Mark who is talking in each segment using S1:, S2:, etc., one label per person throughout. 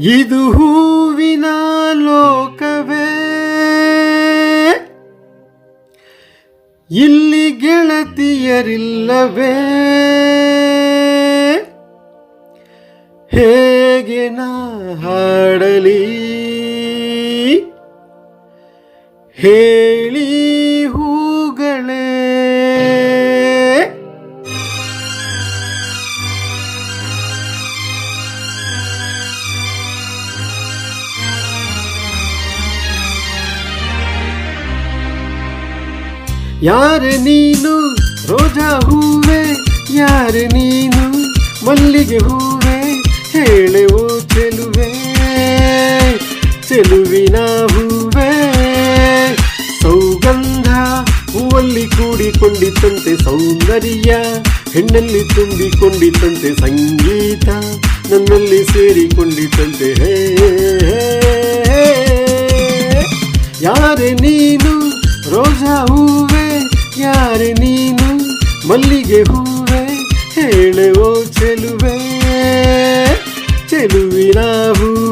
S1: ಇದು ಹೂವಿನ ಲೋಕವೇ. ಇಲ್ಲಿ ಗೆಳತಿಯರಿಲ್ಲವೇ. ಹೇಗೆ ನಾ ಹಾಡಲಿ. ಹೇಳಿ ಯಾರೆ ನೀನು? ರೋಜಾ ಹೂವೆ? ಯಾರೆ ನೀನು? ಮಲ್ಲಿಗೆ ಹೂವೆ? ಹೇಳೆವೋ ಚೆಲುವೆ? ಚೆಲುವಿನ ಹೂವೆ? ಸೌಗಂಧ ಹೂವಲ್ಲಿ ಕೂಡಿಕೊಂಡಿತಂತೆ ಸೌಂದರ್ಯ, ಹೆಣ್ಣಲ್ಲಿ ತುಂಬಿಕೊಂಡಿತಂತೆ ಸಂಗೀತ, ನನ್ನಲ್ಲಿ ಸೇರಿಕೊಂಡಿತಂತೆ ಹೇ. ಯಾರೆ ಯಾರೆ ನೀನು ಮಲ್ಲಿಗೆ ಹೂವೆ ಹೇಳುವೋ ಚೆಲುವೆ ಚೆಲುವಿನ ಹೂವೆ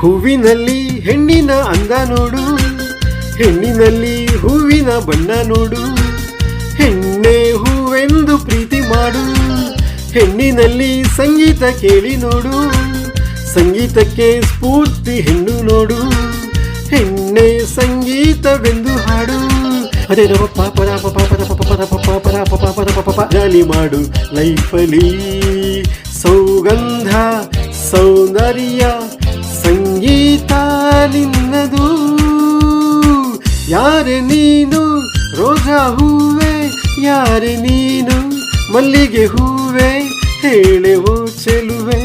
S1: ಹೂವಿನಲ್ಲಿ ಹೆಣ್ಣಿನ ಅಂದ ನೋಡು ಹೆಣ್ಣಿನಲ್ಲಿ ಹೂವಿನ ಬಣ್ಣ ನೋಡು ಹೆಣ್ಣೆ ಹೂವೆಂದು ಪ್ರೀತಿ ಮಾಡು ಹೆಣ್ಣಿನಲ್ಲಿ ಸಂಗೀತ ಕೇಳಿ ನೋಡು ಸಂಗೀತಕ್ಕೆ ಸ್ಫೂರ್ತಿ ಹೆಣ್ಣು ನೋಡು ಹೆಣ್ಣೆ ಸಂಗೀತವೆಂದು ಹಾಡು ಅದೇ ರವ ಪಾಪ ರಾಪ ಪಾಪ ರಪ ಪಪ ರಪ ಪಾಪ ರಾಪ ಪಾಪ ರಪ ಪಪ ಜಾಲಿ ಮಾಡು ಲೈಫಲಿ ಸೌಗಂಧ ಸೌಂದರ್ಯ ಸಂಗೀತ ನಿನ್ನದು. ಯಾರೆ ನೀನು? ರೋಜಾ ಹೂವೆ? ಯಾರೆ ನೀನು? ಮಲ್ಲಿಗೆ ಹೂವೆ? ಹೇಳೆವು ಚೆಲುವೆ?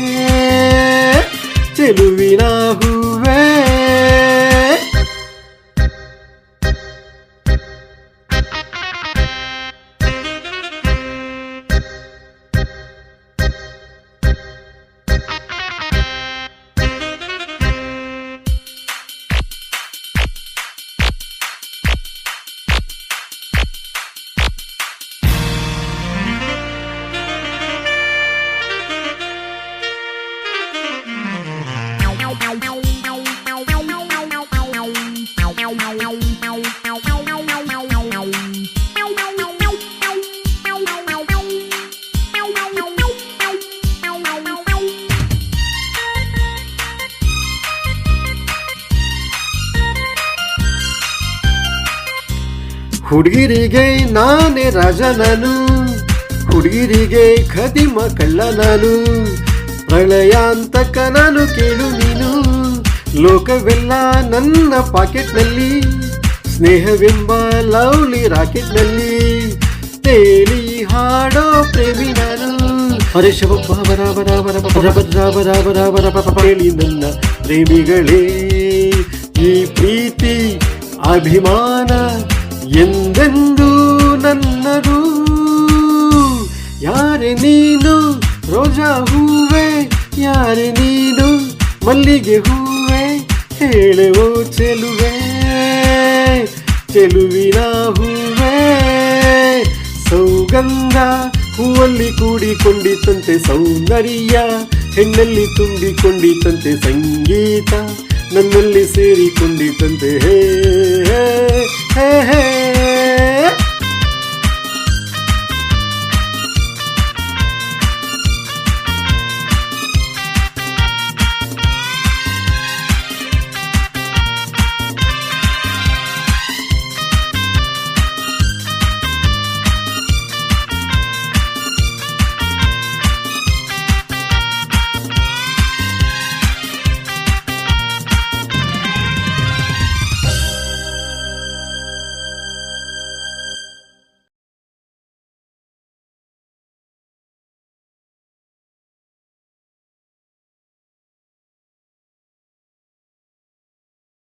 S1: ಚೆಲುವಿನ ಹೂವೆ ಹುಡುಗಿರಿಗೆ ನಾನೇ ರಾಜ ನಾನು ಹುಡುಗಿರಿಗೆ ಖದಿಮ ಕಳ್ಳ ನಾನು ಪ್ರಳಯಾಂತಕ ನಾನು ಕೇಳು ನೀನು ಲೋಕವೆಲ್ಲ ನನ್ನ ಪಾಕೆಟ್ನಲ್ಲಿ ಸ್ನೇಹವೆಂಬ ಲವ್ಲಿ ರಾಕೆಟ್ನಲ್ಲಿ ಹೇಳಿ ಹಾಡೋ ಪ್ರೇಮಿ ನಾನು ಅರೆ ಶಿವಪ್ಪ ಬರ ಬರಬರ ಬರ ನನ್ನ ಪ್ರೇಮಿಗಳೇ ಈ ಪ್ರೀತಿ ಅಭಿಮಾನ ಎಂದೆಂದು ನನ್ನದು? ಯಾರೆ ನೀನು? ರೋಜಾ ಹೂವೆ? ಯಾರೆ ನೀನು? ಮಲ್ಲಿಗೆ ಹೂವೆ? ಹೇಳುವೋ ಚೆಲುವೆ? ಚೆಲುವಿನ ಹೂವೆ? ಸೌಗಂಧ ಹೂವಲ್ಲಿ ಕೂಡಿಕೊಂಡಿತಂತೆ ಸೌಂದರ್ಯ, ಹೆಣ್ಣಲ್ಲಿ ತುಂಬಿಕೊಂಡಿತಂತೆ ಸಂಗೀತ, ನನ್ನಲ್ಲಿ ಸೇರಿಕೊಂಡಿತಂತೆ ಹೇ. hey, hey.